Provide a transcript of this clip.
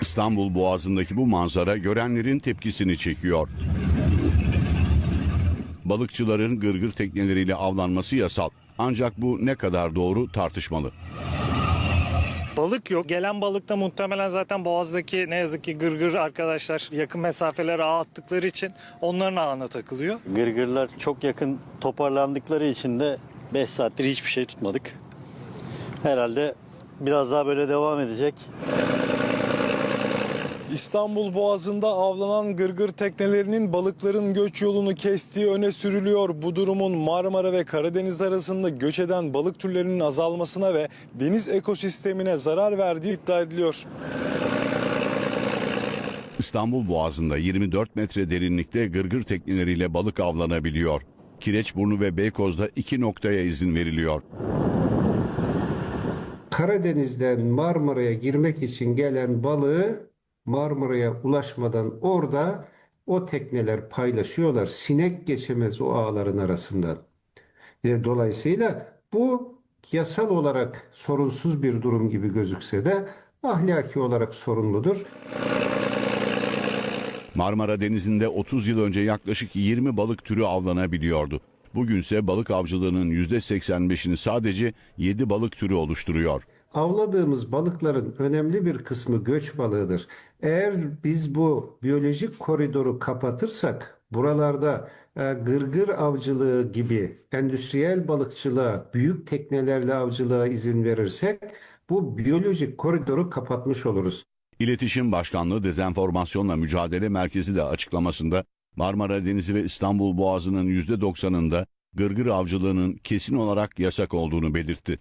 İstanbul Boğazı'ndaki bu manzara görenlerin tepkisini çekiyor. Balıkçıların gırgır tekneleriyle avlanması yasal. Ancak bu ne kadar doğru tartışmalı. Balık yok. Gelen balık da muhtemelen zaten boğazdaki ne yazık ki gırgır arkadaşlar yakın mesafelere ağ attıkları için onların ağına takılıyor. Gırgırlar çok yakın toparlandıkları için de 5 saattir hiçbir şey tutmadık. Herhalde biraz daha böyle devam edecek. İstanbul Boğazı'nda avlanan gırgır teknelerinin balıkların göç yolunu kestiği öne sürülüyor. Bu durumun Marmara ve Karadeniz arasında göç eden balık türlerinin azalmasına ve deniz ekosistemine zarar verdiği iddia ediliyor. İstanbul Boğazı'nda 24 metre derinlikte gırgır tekneleriyle balık avlanabiliyor. Kireçburnu ve Beykoz'da iki noktaya izin veriliyor. Karadeniz'den Marmara'ya girmek için gelen balığı Marmara'ya ulaşmadan orada o tekneler paylaşıyorlar. Sinek geçemez o ağların arasından. E, Dolayısıyla bu yasal olarak sorunsuz bir durum gibi gözükse de ahlaki olarak sorunludur. Marmara Denizi'nde 30 yıl önce yaklaşık 20 balık türü avlanabiliyordu. Bugünse balık avcılığının %85'ini sadece 7 balık türü oluşturuyor. Avladığımız balıkların önemli bir kısmı göç balığıdır. Eğer biz bu biyolojik koridoru kapatırsak buralarda e, gırgır avcılığı gibi endüstriyel balıkçılığa, büyük teknelerle avcılığa izin verirsek bu biyolojik koridoru kapatmış oluruz. İletişim Başkanlığı Dezenformasyonla Mücadele Merkezi de açıklamasında Marmara Denizi ve İstanbul Boğazı'nın %90'ında gırgır avcılığının kesin olarak yasak olduğunu belirtti.